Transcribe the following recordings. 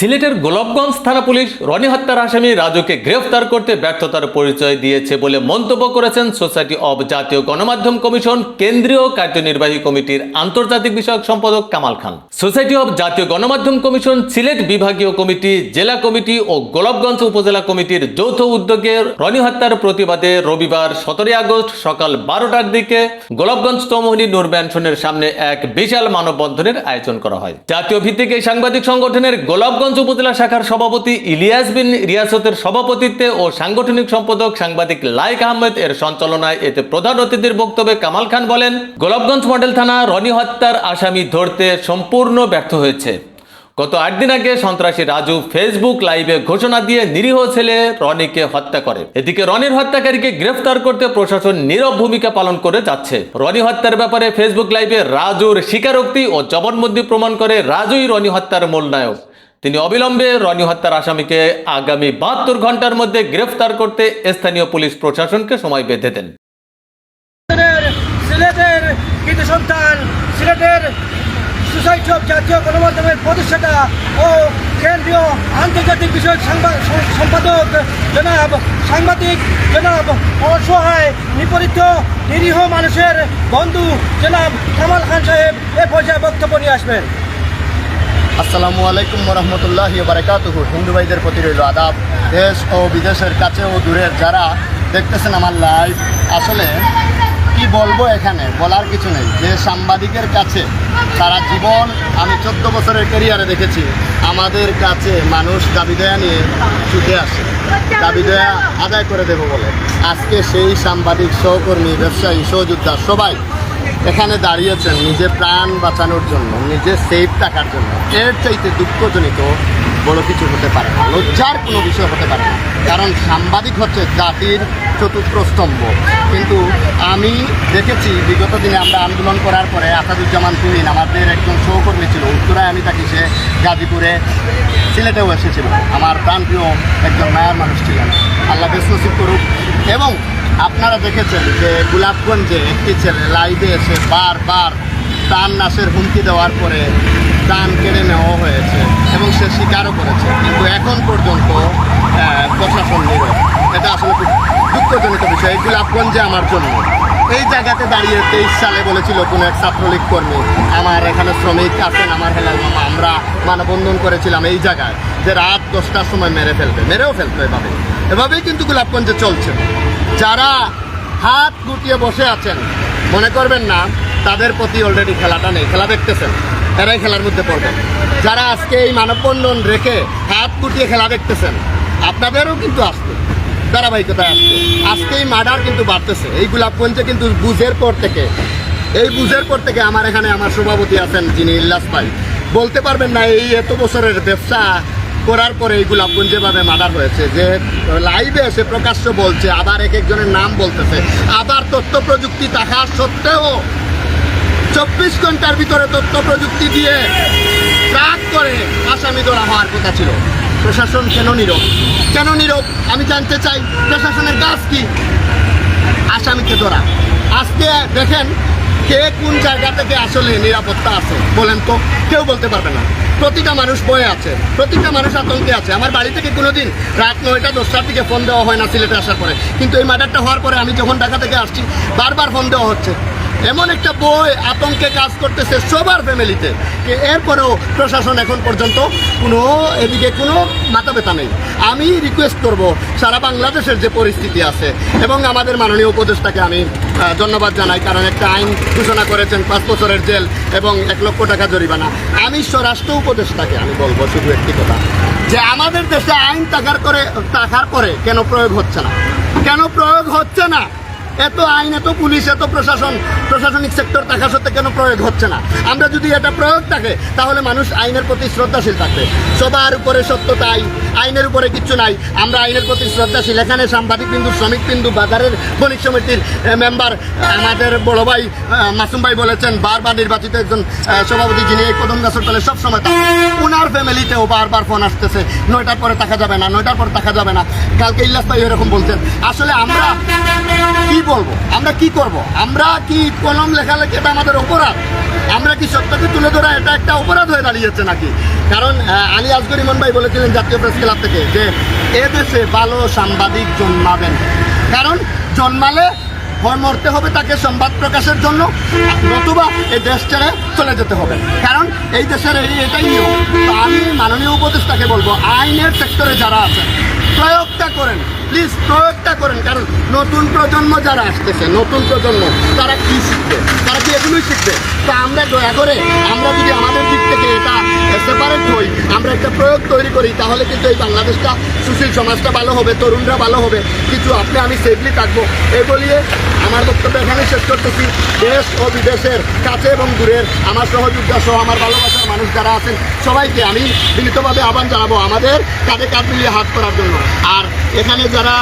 সিলেটের গোলাপগঞ্জ থানা পুলিশ রনি হত্যার আসামি রাজুকে গ্রেফতার করতে ব্যর্থতার পরিচয় দিয়েছে বলে মন্তব্য করেছেন সোসাইটি অব জাতীয় গণমাধ্যম কমিশন, কেন্দ্রীয় কার্যনির্বাহী কমিটির আন্তর্জাতিক বিষয়ক সম্পাদক কামাল খান। সোসাইটি অব জাতীয় গণমাধ্যম কমিশন, সিলেট বিভাগীয় কমিটি, জেলা কমিটি ও গোলাপগঞ্জ উপজেলা কমিটির যৌথ উদ্যোগে রনি হত্যার প্রতিবাদে রবিবার সতেরোই আগস্ট সকাল বারোটার দিকে গোলাপগঞ্জ তমোহনী নূর ম্যানশনের সামনে এক বিশাল মানববন্ধনের আয়োজন করা হয়। জাতীয় ভিত্তিক এই সাংবাদিক সংগঠনের গোলাপগঞ্জ উপজেলা শাখার সভাপতি ইলিয়াস বিন রিয়াসতের সভাপতিত্বে ও সাংগঠনিক সম্পাদক সাংবাদিক লাইক আহমেদ এর সঞ্চালনায় এতে প্রধান অতিথির বক্তব্যে কামাল খান বলেন, গোলাপগঞ্জ মডেল থানা রনি হত্যার আসামি ধরতে সম্পূর্ণ ব্যর্থ হয়েছে। গত আট দিন আগে সন্ত্রাসী রাজু ফেসবুক লাইভে ঘোষণা দিয়ে নিরীহ ছেলে রনিকে হত্যা করে। এদিকে রনির হত্যাকারীকে গ্রেফতার করতে প্রশাসন নীরব ভূমিকা পালন করে যাচ্ছে। রনি হত্যার ব্যাপারে ফেসবুক লাইভে রাজুর স্বীকারোক্তি ও জবানবন্দি প্রমাণ করে রাজুই রনি হত্যার মূল নায়ক তিনি অবিলম্বে রনি হত্যার আসামিকে আগামী বাহাত্তর ঘণ্টার মধ্যে গ্রেফতার করতে স্থানীয় পুলিশ প্রশাসনকে সময় বেঁধে দেন। সিলেটের কৃতি সন্তান, সিলেটের সোসাইটি অফ জাতীয় গণমাধ্যমের প্রতিষ্ঠাতা ও কেন্দ্রীয় আন্তর্জাতিক বিষয়ক সম্পাদক জনাব, সাংবাদিক জনাব, অসহায় নিপরিত নিরীহ মানুষের বন্ধু জনাব কামাল খান সাহেব এ পর্যায়ে বক্তব্য নিয়ে আসবেন। আসসালামু আলাইকুম রহমতুল্লাহ বারকাতুহু হিন্দু ভাইদের প্রতি রইল আদাব। দেশ ও বিদেশের কাছে ও দূরের যারা দেখতেছেন আমার লাইভ আসলে কি বলব এখানে? বলার কিছু নেই। যে সাংবাদিকের কাছে সারা জীবন আমি চোদ্দ বছরের ক্যারিয়ারে দেখেছি, আমাদের কাছে মানুষ দাবি দেয়া নিয়ে ছুটে আসে। দাবি দেয়া আদায় করে দেবো বলে। আজকে সেই সাংবাদিক, সহকর্মী, ব্যবসায়ী, সহযোদ্ধা সবাই এখানে দাঁড়িয়েছেন নিজের প্রাণ বাঁচানোর জন্য, নিজে সেফ থাকার জন্য। এর চাইতে দুঃখজনিত বড় কিছু হতে পারে না, লজ্জার কোনো বিষয় হতে পারে না। কারণ সাংবাদিক হচ্ছে জাতির চতুর্থ স্তম্ভ। কিন্তু আমি দেখেছি, বিগত দিনে আমরা আন্দোলন করার পরে আসাদুজ্জামান তুহিন আমাদের একজন সহকর্মী ছিল। উত্তরায় আমি থাকি, সে গাজীপুরে সিলেটেও এসেছিল। আমার প্রাণপ্রিয় একজন মায়ার মানুষ ছিলেন। আল্লাহ বেশ নসিব করুক। এবং আপনারা দেখেছেন যে গোলাপগঞ্জে একটি ছেলে লাইভে এসে বারবার প্রাণ নাশের হুমকি দেওয়ার পরে প্রাণ কেড়ে নেওয়া হয়েছে এবং সে স্বীকারও করেছে। কিন্তু এখন পর্যন্ত প্রশাসন নীরব। এটা আসলে খুব দুঃখজনক বিষয়। এই গোলাপগঞ্জে আমার জন্য। এই জায়গাতে দাঁড়িয়ে তেইশ সালে বলেছিল কোনো এক ছাত্রলীগ কর্মী, আমার এখানে শ্রমিক আছেন, আমার হেলাল মামা, আমরা মানববন্ধন করেছিলাম এই জায়গায় যে রাত দশটার সময় মেরে ফেলবে। মেরেও ফেলতো এভাবে। এভাবেই কিন্তু গোলাপগঞ্জে চলছে। যারা হাত গুটিয়ে বসে আছেন, মনে করবেন না, তাদের প্রতি অলরেডি খেলাটা নেই। খেলা দেখতেছেন এরাই খেলার মধ্যে পড়বেন যারা আজকে এই মানববন্ধন রেখে হাত গুটিয়ে খেলা দেখতেছেন, আপনাদেরও কিন্তু আসবে, ধারাবাহিকতায় আসবে। আজকে এই মার্ডার কিন্তু বাড়তেছে। এই গোলাপগঞ্জে কিন্তু বুঝের পর থেকে, এই বুঝের পর থেকে আমার এখানে আমার সভাপতি আছেন যিনি ইল্লাস ভাই। বলতে পারবেন না, এই এত বছরের ব্যবসা করার পরে এই গোলাপগঞ্জে ভাবে মার্ডার হয়েছে, যে লাইভে এসে প্রকাশ্য বলছে, আবার এক একজনের নাম বলতেছে, আবার তথ্য প্রযুক্তি থাকা সত্ত্বেও চব্বিশ ঘণ্টার ভিতরে তথ্য প্রযুক্তি দিয়ে ট্রাক করে আসামি ধরা হওয়ার কথা ছিল। প্রশাসন কেন নীরব? কেন নীরব? আমি জানতে চাই, প্রশাসনের কাজ কি? আসামিকে ধরা। আজকে দেখেন কে কোন জায়গা থেকে আসলে নিরাপত্তা আছে, বলেন তো, কেউ বলতে পারবে না। প্রতিটা মানুষ বয়ে আছে, প্রতিটা মানুষ আতঙ্কে আছে। আমার বাড়ি থেকে কোনোদিন রাত নয়টা দশটার দিকে ফোন দেওয়া হয় না সিলেটে আসার পরে। কিন্তু এই ম্যাটারটা হওয়ার পরে আমি যখন ঢাকা থেকে আসছি, বারবার ফোন দেওয়া হচ্ছে। এমন একটা বই আতঙ্কে কাজ করতেছে সবার ফ্যামিলিতে যে এরপরেও প্রশাসন এখন পর্যন্ত কোনো এদিকে কোনো মাথা ব্যথা নেই। আমি রিকোয়েস্ট করব সারা বাংলাদেশের যে পরিস্থিতি আছে এবং আমাদের মাননীয় উপদেষ্টাকে আমি ধন্যবাদ জানাই, কারণ একটা আইন ঘোষণা করেছেন পাঁচ বছরের জেল এবং এক লক্ষ টাকা জরিমানা। আমি স্বরাষ্ট্র উপদেষ্টাকে, আমি বলব শুধু একটি কথা, যে আমাদের দেশে আইন টাকার করে টাকার পরে কেন প্রয়োগ হচ্ছে না? কেন প্রয়োগ হচ্ছে না? এত আইন, এত পুলিশ, এত প্রশাসন, প্রশাসনিক সেক্টর থাকা সত্ত্বে কেন প্রয়োগ হচ্ছে না? আমরা যদি এটা প্রয়োগ থাকে, তাহলে মানুষ আইনের প্রতি শ্রদ্ধাশীল থাকবে। সবার উপরে সত্যতাই আইনের উপরে কিচ্ছু নাই। আমরা আইনের প্রতি শ্রদ্ধাশীল। এখানে সাংবাদিক বিন্দু শ্রমিক বিন্দু বাজারের বণিক সমিতির মেম্বার আমাদের বড় ভাই মাসুম ভাই বলেছেন, বারবার নির্বাচিত একজন সভাপতি যিনি এই কদম গাছের তলে সবসময় ওনার ফ্যামিলিতেও বারবার ফোন আসতেছে। নয়টার পরে থাকা যাবে না, নয়টার পরে থাকা যাবে না। কালকে ইল্লাস ভাই এরকম বলছেন। আসলে আমরা কি বলব? আমরা কি করব? আমরা কি কলম লেখালেখি এটা আমাদের অপরাধ? আমরা কি সত্যকে তুলে ধরা এটা একটা অপরাধ হয়ে দাঁড়িয়েছে নাকি? কারণ আলী আসগর ইমন ভাই বলেছিলেন জাতীয় প্রেস ক্লাব থেকে যে এদেশে ভালো সাংবাদিক জন্মাবেন। কারণ, জন্মালে হয় মরতে হবে তাকে সংবাদ প্রকাশের জন্য, নতুবা এই দেশ ছেড়ে চলে যেতে হবে। কারণ, এই দেশের এটাই নিয়ম। তো আমি মাননীয় উপদেষ্টাকে বলব, আইনের সেক্টরে যারা আছেন প্রয়োগটা করেন। প্লিজ প্রয়োগটা করেন, কারণ নতুন প্রজন্ম যারা আসতেছে, নতুন প্রজন্ম, তারা কি শিখবে? তারা কি এগুলোই শিখবে? তো আমরা দয়া করে, আমরা যদি আমাদের দিক থেকে এটা সেপারেট হই, আমরা একটা প্রয়োগ তৈরি করি, তাহলে কিন্তু এই বাংলাদেশটা সুশীল সমাজটা ভালো হবে, তরুণরা ভালো হবে। কিছু আপনি, আমি সেফলি থাকব। এই বলিয়ে আমার বক্তব্য এখানে শেষ করতেছি। দেশ ও বিদেশের কাছে এবং দূরের আমার সহযোগিতা সহ আমার ভালোবাসার মানুষ যারা আছেন, সবাইকে আমি বিনীতভাবে আহ্বান জানাব আমাদের কাঁধে কাঁধ মিলিয়ে হাত করার জন্য। আর এখানে যারা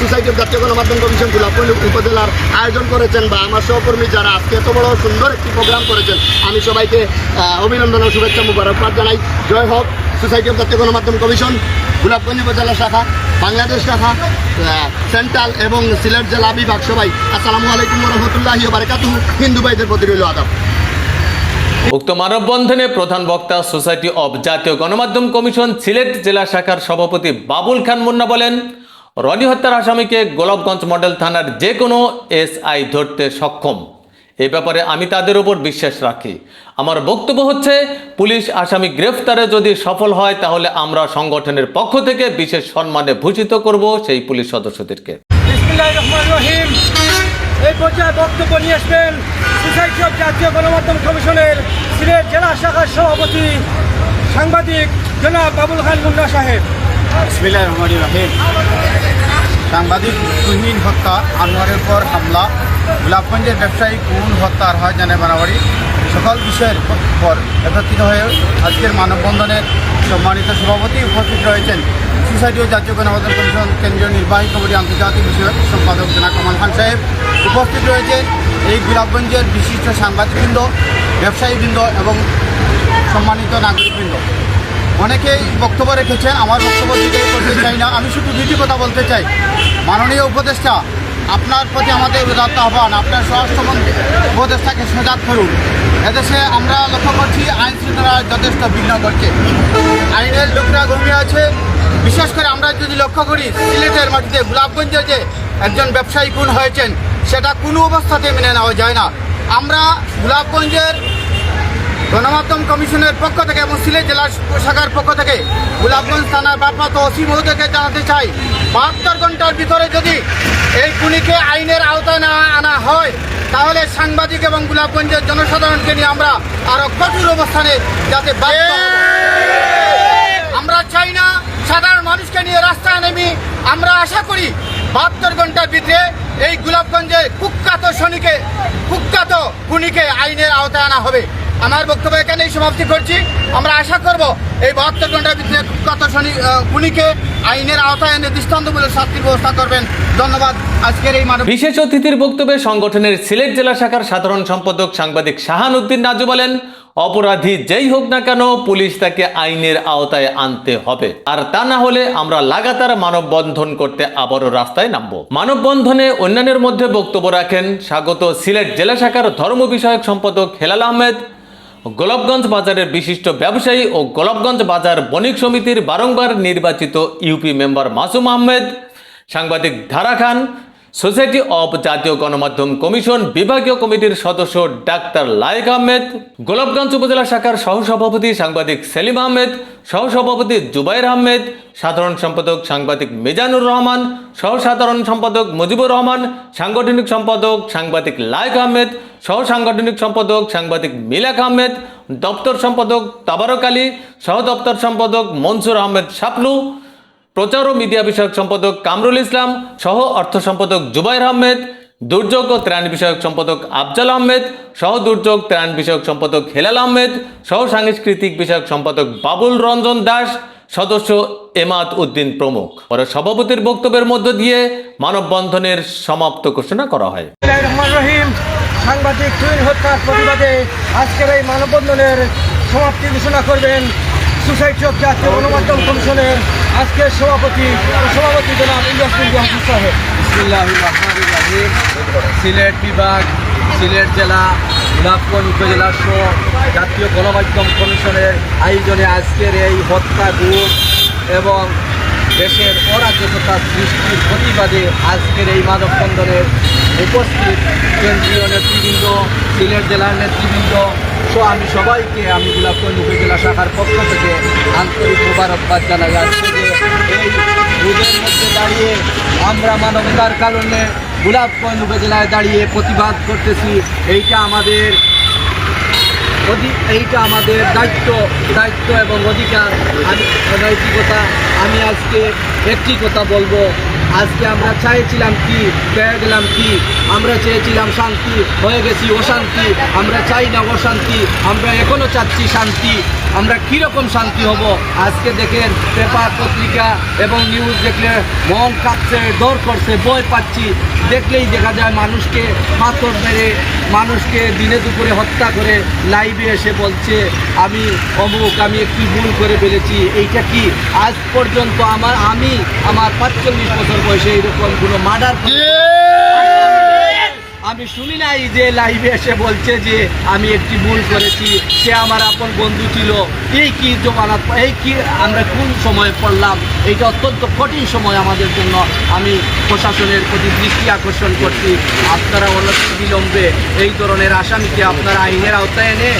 সোসাইটি অফ জাতীয় গণমাধ্যম কমিশন গোলাপগঞ্জ উপজেলার আয়োজন করেছেন বা আমার সহকর্মী যারা আজকে এত বড় সুন্দর একটি প্রোগ্রাম করেছেন, আমি সবাইকে অভিনন্দন ও শুভেচ্ছা মুবারকবাদ জানাই। জয় হোক সোসাইটি অফ জাতীয় গণমাধ্যম কমিশন গোলাপগঞ্জ উপজেলা শাখা, বাংলাদেশ শাখা সেন্ট্রাল এবং সিলেট জেলা বিভাগ সবাই। আসসালামু আলাইকুম রহমতুল্লাহি বারকাতু হিন্দু ভাইদের প্রতি রইল আদাব। উক্ত মানববন্ধনে প্রধান বক্তা সোসাইটি অব জাতীয় গণমাধ্যম কমিশন সিলেট জেলা শাখার সভাপতি বাবুল খান মুন্না বলেন, রনি হত্যার আসামিকে গোলাপগঞ্জ মডেল থানার যে কোনো এসআই ধরতে সক্ষম। এ ব্যাপারে আমি তাদের উপর বিশ্বাস রাখি। আমার বক্তব্য হচ্ছে, পুলিশ আসামি গ্রেফতারে যদি সফল হয়, তাহলে আমরা সংগঠনের পক্ষ থেকে বিশেষ সম্মানে ভূষিত করব সেই পুলিশ সদস্যদেরকে। এই পর্যায়ে বক্তব্য নিয়ে আসবেন সোসাইটি অফ জাতীয় গণমাধ্যম কমিশনের সিলেট জেলা শাখার সভাপতি সাংবাদিক জনাব বাবুল খান মুন্না সাহেব। সাংবাদিক তুহিন হত্যা, আনোয়ারের পর হামলা, গোলাপগঞ্জের ব্যবসায়ী কুন হত্যার হয় জানে বাড়াবাড়ি সকল বিষয়ের পর একত্রিত হয়ে আজকের মানববন্ধনের সম্মানিত সভাপতি উপস্থিত রয়েছেন সোসাইটি ও জাতীয় গণমাধ্যম কমিশন কেন্দ্রীয় নির্বাহী কমিটি আন্তর্জাতিক বিষয়ক সম্পাদক জেনা কামাল খান সাহেব উপস্থিত রয়েছেন এই গোলাপগঞ্জের বিশিষ্ট সাংবাদিকবৃন্দ, ব্যবসায়ীবৃন্দ এবং সম্মানিত নাগরিকবৃন্দ। অনেকেই বক্তব্য রেখেছেন, আমার বক্তব্য দিকে করতে চাই না। আমি শুধু দুটি কথা বলতে চাই। মাননীয় উপদেষ্টা, আপনার প্রতি আমাদের উদাত্ত আহ্বান, আপনার স্বরাষ্ট্রমন্ত্রী উপদেষ্টাকে সজাগ করুন। এদেশে আমরা লক্ষ্য করছি আইন শৃঙ্খলা যথেষ্ট বিঘ্ন করছে। আইনের লোকরা ঘুমিয়ে আছে। বিশেষ করে আমরা যদি লক্ষ্য করি, সিলেটের মাটিতে গোলাপগঞ্জে যে একজন ব্যবসায়ী খুন হয়েছেন, সেটা কোনো অবস্থাতে মেনে নেওয়া যায় না। আমরা গোলাপগঞ্জের গণমাধ্যম কমিশনের পক্ষ থেকে এবং সিলেট জেলা শাখার পক্ষ থেকে গোলাপগঞ্জ থানার ভারপ্রাপ্ত ওসি মহোদয়কে জানাতে চাই, বাহাত্তর ঘণ্টার ভিতরে যদি এই খুনিকে আইনের আওতায় না আনা হয়, তাহলে সাংবাদিক এবং গোলাপগঞ্জের জনসাধারণকে নিয়ে আমরা আরও কঠোর অবস্থানে যাতে বাধ্য হব। আমরা চাই না সাধারণ মানুষকে নিয়ে রাস্তায় নেমি আমরা আশা করি, বাহাত্তর ঘণ্টার ভিতরে এই গোলাপগঞ্জের কুখ্যাত শনিকে কুখ্যাত খুনিকে আইনের আওতায় আনা হবে। আমার বক্তব্য এখানেই সমাপ্তি করছি। আমরা আশা করব এই বাহাত্তর ঘণ্টার ভিতরে কুখ্যাত শনি খুনিকে আইনের আওতায় এনে দৃষ্টান্তমূলক শাস্তির ব্যবস্থা করবেন। ধন্যবাদ। আজকের এই মানব বিশেষ অতিথির বক্তব্যে সংগঠনের সিলেট জেলা শাখার সাধারণ সম্পাদক সাংবাদিক শাহান উদ্দিন রাজু বলেন অপরাধী যেই হোক না কেন পুলিশ তাকে আইনের আওতায় আনতে হবে। আর তা না হলে আমরা লাগাতার মানববন্ধন করতে আবারও রাস্তায় নামব। মানববন্ধনে অন্যান্যের মধ্যে বক্তব্য রাখেন স্বাগত সিলেট জেলা শাখার ধর্ম বিষয়ক সম্পাদক হেলাল আহমেদ। গোলাপগঞ্জ বাজারের বিশিষ্ট ব্যবসায়ী ও গোলাপগঞ্জ বাজার বণিক সমিতির বারংবার নির্বাচিত ইউপি মেম্বার মাসুম আহমেদ। সাংবাদিক ধারা খান সোসাইটি অব জাতীয় গণমাধ্যম কমিশন বিভাগীয় কমিটির সদস্য ডাক্তার লায়েক আহমেদ, গোলাপগঞ্জ উপজেলা শাখার সহসভাপতি সাংবাদিক সেলিম আহমেদ, সহসভাপতি জুবাইর আহমেদ, সাধারণ সম্পাদক সাংবাদিক মিজানুর রহমান সহ সাধারণ সম্পাদক মুজিবুর রহমান, সাংগঠনিক সম্পাদক সাংবাদিক লায়েক আহমেদ সহ সাংগঠনিক সম্পাদক সাংবাদিক মিলাক আহমেদ, দপ্তর সম্পাদক তাবারক আলী, সহ দপ্তর সম্পাদক মনসুর আহমেদ শাপলু প্রচার ও মিডিয়া বিষয়ক সম্পাদক কামরুল ইসলাম সহ অর্থ সম্পাদক জুবাইর আহমেদ, দুর্যোগ ও ত্রাণ বিষয়ক সম্পাদক আফজাল আহমেদ সহ দুর্যোগ, ত্রাণ বিষয়ক সম্পাদক হেলাল আহমেদ সহ সাংস্কৃতিক বিষয়ক সম্পাদক বাবুল রঞ্জন দাস, সদস্য এমাদ উদ্দিন প্রমুখ। পরে সভাপতির বক্তব্যের মধ্য দিয়ে মানববন্ধনের সমাপ্ত ঘোষণা করা হয়। সাংবাদিক তুহিন হত্যার প্রতিবাদে আজকের এই মানববন্ধনের সমাপ্তি ঘোষণা করবেন সোসাইটি অফ জাতীয় গণমাধ্যম কমিশনের আজকের সভাপতি সভাপতি জনাব ইলিয়াস বিন সাহেব। বিসমিল্লাহ রহমান রাহিম। সিলেট বিভাগ, সিলেট জেলা গোলাপগঞ্জ উপজেলা সহ জাতীয় গণমাধ্যম কমিশনের আয়োজনে আজকের এই হত্যা গুম এবং দেশের অরাজকতা সৃষ্টির প্রতিবাদে আজকের এই মানববন্ধনের উপস্থিত কেন্দ্রীয় নেতৃবৃন্দ, সিলেট জেলার নেতৃবৃন্দ, সো আমি সবাইকে আমি গোলাপগঞ্জ উপজেলা শাখার পক্ষ থেকে আন্তরিক মোবারকবাদ জানাই। আজকে যে এই রোদের মধ্যে দাঁড়িয়ে আমরা মানবতার কারণে গোলাপগঞ্জ উপজেলায় দাঁড়িয়ে প্রতিবাদ করতেছি। এইটা আমাদের এইটা আমাদের দায়িত্ব দায়িত্ব এবং অধিকার। নৈতিকতা আমি আজকে একটি কথা বলব। আজকে আমরা চাইছিলাম কি, পেয়ে গেলাম কি? আমরা চেয়েছিলাম শান্তি, হয়ে গেছি অশান্তি। আমরা চাই না অশান্তি, আমরা এখনও চাচ্ছি শান্তি। আমরা কীরকম শান্তি হব? আজকে দেখেন পেপার পত্রিকা এবং নিউজ দেখলে মন কাঁপছে ডর করছে, বই পাচ্ছি। দেখলেই দেখা যায় মানুষকে পাথর মেরে, মানুষকে দিনে দুপুরে হত্যা করে লাইভে এসে বলছে, আমি অমুক, আমি একটি ভুল করে ফেলেছি। এইটা কি? আজ পর্যন্ত আমার, আমি আমার পাঁচচল্লিশ বছর বয়সে এরকম কোনো মার্ডার আমি শুনি নাই যে লাইভে এসে বলছে যে আমি একটি ভুল করেছি, সে আমার আপন বন্ধু ছিল। এই কি জমানাত, এই কি আমরা কোন সময় পড়লাম? এইটা অত্যন্ত কঠিন সময় আমাদের জন্য। আমি প্রশাসনের প্রতি দৃষ্টি আকর্ষণ করছি। আপনারা অনতি বিলম্বে এই ধরনের আসামিকে আপনারা আইনের আওতায় এনে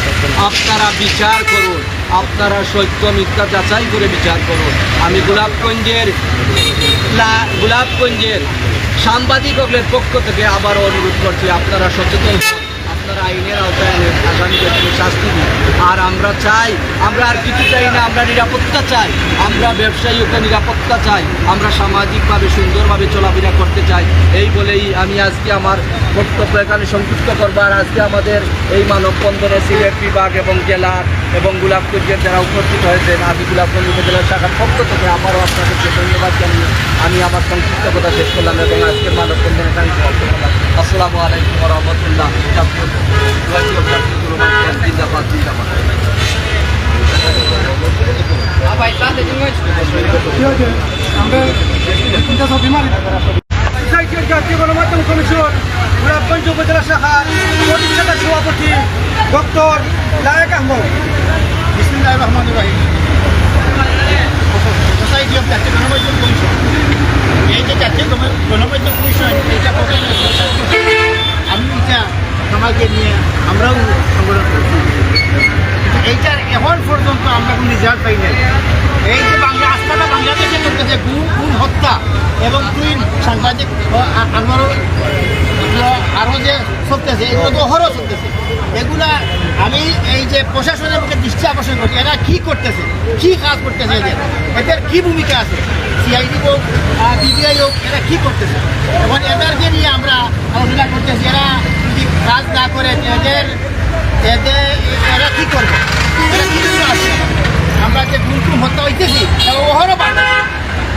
আপনারা বিচার করুন। আপনারা সত্য মিথ্যা যাচাই করে বিচার করুন। আমি গোলাপগঞ্জের গোলাপগঞ্জের সাংবাদিকদের পক্ষ থেকে আবারও অনুরোধ করছি আপনারা সচেতন আপনারা আইনের আওতায় আনেন আসামিদেরকে শাস্তি দিন। আর আমরা চাই, আমরা আর কিছু চাই না, আমরা নিরাপত্তা চাই। আমরা ব্যবসায়ীকে নিরাপত্তা চাই, আমরা সামাজিকভাবে, সুন্দরভাবে চলাফেরা করতে চাই। এই বলেই আমি আজকে আমার বক্তব্য এখানে সংযুক্ত করব। আর আজকে আমাদের এই মানববন্ধনে সিলেট বিভাগ এবং জেলার এবং গোলাপগঞ্জের যারা উপস্থিত হয়েছেন, আমি গোলাপগঞ্জ উপজেলার শাখার পক্ষ থেকে আবারও আপনাদেরকে ধন্যবাদ জানিয়ে আমি আমার সংক্ষিপ্ত কথা শেষ করলাম এবং আজকের মানববন্ধনে এখানে সমাপ্ত করলাম আসসালামু আলাইকুম রহমতুল্লাহ। জিন্দাবাদ জিন্দাবাদ। গণমাধ্যম কমিশন গোলাপগঞ্জ উপজেলা শাখার প্রতিষ্ঠাতা সভাপতি ডক্টর লায়েক আহমদ। বিসমুল্লাহ রহমান রাহিম। সোসাইটি অফ জাতীয় গণমাধ্যম কমিশন। এই যে জাতীয় গণ- গণমাধ্যম কমিশন এটা আমি এটা সমাজকে নিয়ে আমরাও সংগঠন করছি। এইটার এখন পর্যন্ত আমরা কোনো রেজাল্ট পাই নাই। এই বাংলাদেশে করতেছে গুম গুম হত্যা এবং তুই সাংবাদিক আমারও আরও যে চলতেছে এগুলো তো অহরও চলতেছে এগুলা আমি এই যে প্রশাসনের মুখে দৃষ্টি আকর্ষণ করছি, এরা কি করতেছে, কি কাজ করতেছে এদের এদের কি ভূমিকা আছে, সিআইডি হোক বিবিআই হোক, এরা কি করতেছে? এবং এদেরকে নিয়ে আমরা আলোচনা করতেছি, এরা যদি কাজ না করে, এদের এদের, এরা কি করবে? আমরা যে গুমটুম হত্যা হইতেছি তারা ওহরও বাড়তেছে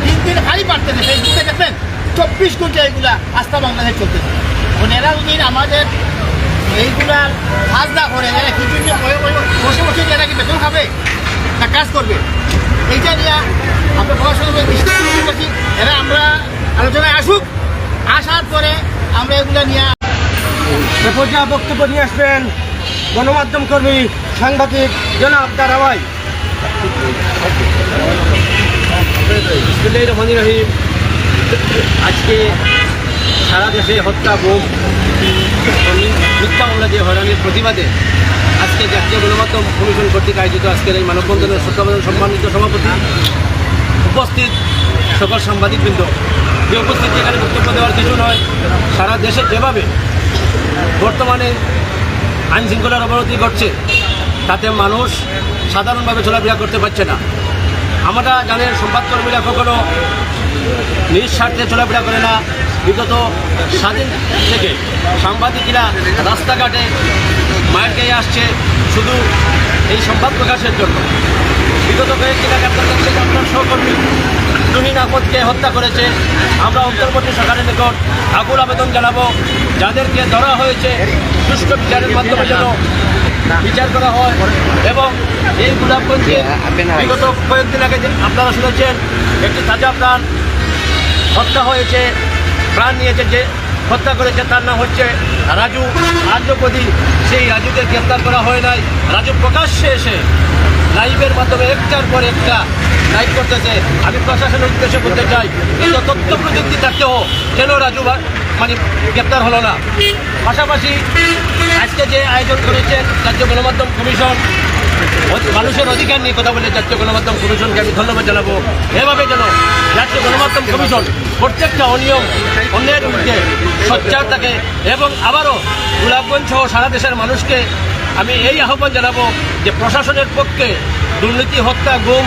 দিন দিন খালি বাড়তেছে ফেসবুকে দেখবেন চব্বিশ ঘণ্টা এগুলা আস্থা বাংলাদেশ চলতেছে। এখন এরা যদি আমাদের এইগুলা কাজ না করে, এরা কি জন্য বয়ে বয়ে বসে বসে এরা কি বেতন খাবে? না কাজ করবে? এইটা নিয়ে আমরা পড়াশোনা করছি এরা আমরা আলোচনায় আসুক। আসার পরে আমরা এগুলা নিয়ে পর্যায়ে বক্তব্য নিয়ে আসবেন, গণমাধ্যম কর্মী সাংবাদিক জনাব দারাওয়াই। বিসমিল্লাহির রহমানির রহিম আজকে সারা দেশে হত্যা, বোম মিথ্যা মামলা যে হয়রানির প্রতিবাদে আজকে জাতীয় গণমাধ্যম কমিশন কর্তৃক আয়োজিত আজকের এই মানববন্ধনের শ্রদ্ধাবাদন সম্মানিত সভাপতি উপস্থিত সকল সাংবাদিকবৃন্দ। যে উপস্থিত এখানে বক্তব্য দেওয়ার কিছু নয়, সারা দেশে যেভাবে বর্তমানে আইন শৃঙ্খলার অবনতি ঘটছে, তাতে মানুষ সাধারণভাবে চলাফেরা করতে পারছে না। আমরা জানেন সংবাদকর্মীরা কখনো নিজ স্বার্থে চলাফেরা করে না। বিগত স্বাধীন থেকে সাংবাদিকরা রাস্তাঘাটে মায়ের খেয়ে আসছে শুধু এই সংবাদ প্রকাশের জন্য। বিগত কয়েকদিন আগে আপনার সহকর্মী তুহিন আহমদকে হত্যা করেছে। আমরা অন্তর্বর্তী সরকারের নিকট আকুল আবেদন জানাব। যাদেরকে ধরা হয়েছে সুষ্ঠু বিচারের মাধ্যমে যেন বিচার করা হয় এবং এই গোলাপগঞ্জে বিগত কয়েকদিন আগে আপনারা শুনেছেন একটি তাজা প্রাণ হত্যা হয়েছে প্রাণ নিয়েছে যে হত্যা করেছে তার নাম হচ্ছে রাজু আর্যপতি সেই রাজুকে গ্রেপ্তার করা হয় নাই। রাজু প্রকাশ্যে এসে লাইভের মাধ্যমে একটার পর একটা লাইভ করতেছে। আমি প্রশাসনের উদ্দেশ্যে বলতে চাই এত তথ্য প্রযুক্তি থাকতেও কেন রাজু মানে গ্রেপ্তার হলো না? পাশাপাশি আজকে যে আয়োজন করেছেন রাজ্য গণমাধ্যম কমিশন, মানুষের অধিকার নিয়ে কথা বলে জাতীয় গণমাধ্যম কমিশনকে আমি ধন্যবাদ জানাব। এভাবে যেন জাতীয় গণমাধ্যম কমিশন প্রত্যেকটা অনিয়ম অন্যের বিরুদ্ধে সোচ্চার থাকে এবং আবারও গোলাপগঞ্জ সহ সারা দেশের মানুষকে আমি এই আহ্বান জানাব যে প্রশাসনের পক্ষে দুর্নীতি, হত্যা, গুম,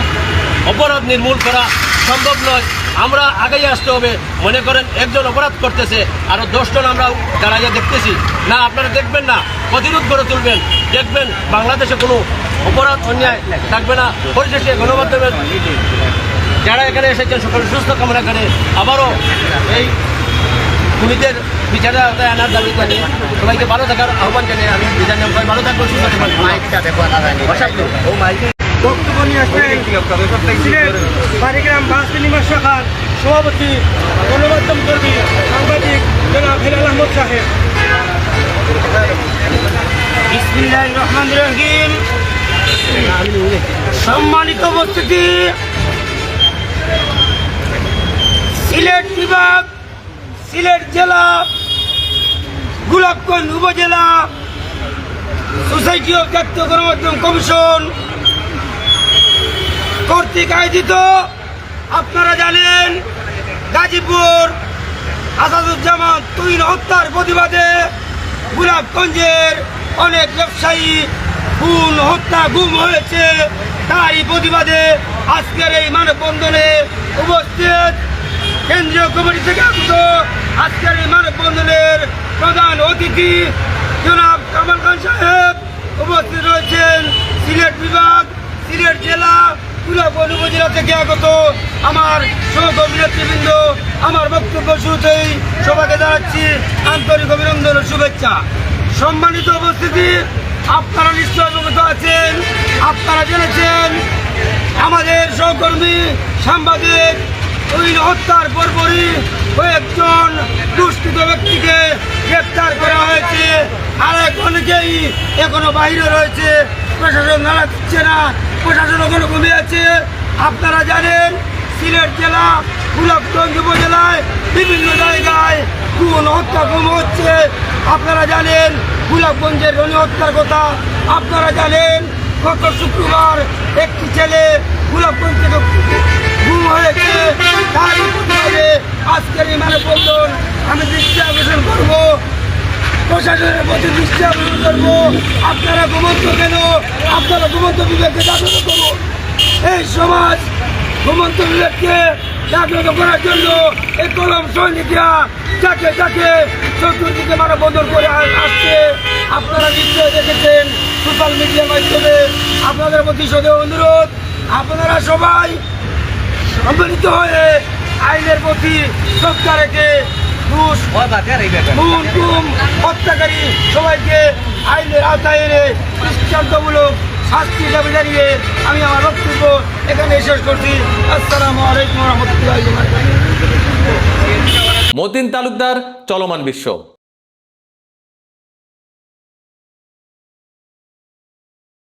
অপরাধ নির্মূল করা সম্ভব নয়। আমরা আগেই আসতে হবে। মনে করেন একজন অপরাধ করতেছে আরও দশজন আমরা দাঁড়াইয়া দেখতেছি। না আপনারা দেখবেন না প্রতিরোধ করে তুলবেন। দেখবেন বাংলাদেশে কোনো অপরাধ অন্যায় থাকবে না। পরিশেষে গণমাধ্যমের যারা এখানে এসেছেন সকলের সুস্থ কামনা করে আবারও এই খুনিদের বিচারে আওতায় আনার দাবি জানিয়ে সবাইকে ভালো থাকার আহ্বান জানিয়ে আমি বিধান ভালো থাকব সুস্থ থাকবেন। বক্তব্য নিয়ে আসবেন সিলেট বাড়িগ্রাম বাস বিনিময় শাখার সভাপতি গণমাধ্যম কর্মী সাংবাদিক জনাব হেলাল আহমদ সাহেব সম্মানিত উপস্থিতি। সিলেট বিভাগ, সিলেট জেলা, গোলাপগঞ্জ উপজেলা, সোসাইটি অফ জাতীয় গণমাধ্যম কমিশন কর্তৃক আয়োজিত, আপনারা জানেন, গাজীপুর আসাদুজ্জামান তুইন হত্যার প্রতিবাদে গোলাপগঞ্জের অনেক ব্যবসায়ী খুন, হত্যা, গুম হয়েছে। তারই প্রতিবাদে আজকের এই মানববন্ধনে উপস্থিত কেন্দ্রীয় কমিটি থেকে আগত আজকের এই মানববন্ধনের প্রধান অতিথি জনাব কামাল খান সাহেব উপস্থিত রয়েছেন সিলেট বিভাগ সিলেট জেলা কুলাবন উপজেলা থেকে আগত আমার সহকর্মী নেতৃবৃন্দ, আমার বক্তব্য শুরুতেই সবাইকে জানাচ্ছি আন্তরিক অভিনন্দন ও শুভেচ্ছা। সম্মানিত উপস্থিতি, আপনারা নিশ্চয় অবগত আছেন, আপনারা জেনেছেন, আমাদের সহকর্মী, সাংবাদিক, ওই হত্যার পরপরই কয়েকজন দুষ্কৃত ব্যক্তিকে গ্রেপ্তার করা হয়েছে। আর অনেকেই এখনও বাইরে রয়েছে। প্রশাসন নাড়া দিচ্ছে না, প্রশাসন ওখানে কমে আছে। আপনারা জানেন, সিলেট জেলা গোলাপগঞ্জ উপজেলায় বিভিন্ন জায়গায় খুন, হত্যা কম হচ্ছে। আপনারা জানেন গোলাপগঞ্জের রনি হত্যার কথা। আপনারা জানেন, গত শুক্রবার একটি ছেলে গোলাপগঞ্জ থেকে গুম হয়েছে। প্রতিবাদে আজকের এই মানববন্ধন আমি দৃষ্টি আকর্ষণ করব। প্রশাসনের প্রতি দৃষ্টি আকর্ষণ করব। আপনারা ঘুমন্ত কেন? আপনারা ঘুমন্ত বিবেককে জাগ্রত করুন। এই সমাজ ঘুমন্ত বিবেককে জাগ্রত করার জন্য এই কলম সৈনিকরা যাকে যাকে চতুর্দিকে মানববন্ধন করে আসছে। আপনারা নিশ্চয় দেখেছেন সোশ্যাল মিডিয়ার মাধ্যমে। আপনাদের প্রতি সদে অনুরোধ আপনারা সবাই সম্মিলিত হয়ে আইনের প্রতি শ্রদ্ধা রেখে ঘুষ খুন গুম হত্যাকারী সবাইকে আইনের আওতায় এনে দৃষ্টান্তমূলক শাস্তি দাবি দাঁড়িয়ে আমি আমার বক্তব্য এখানে শেষ করছি। আসসালামু আলাইকুম রহমতুল্লাহ মতিন তালুকদার, চলমান বিশ্ব।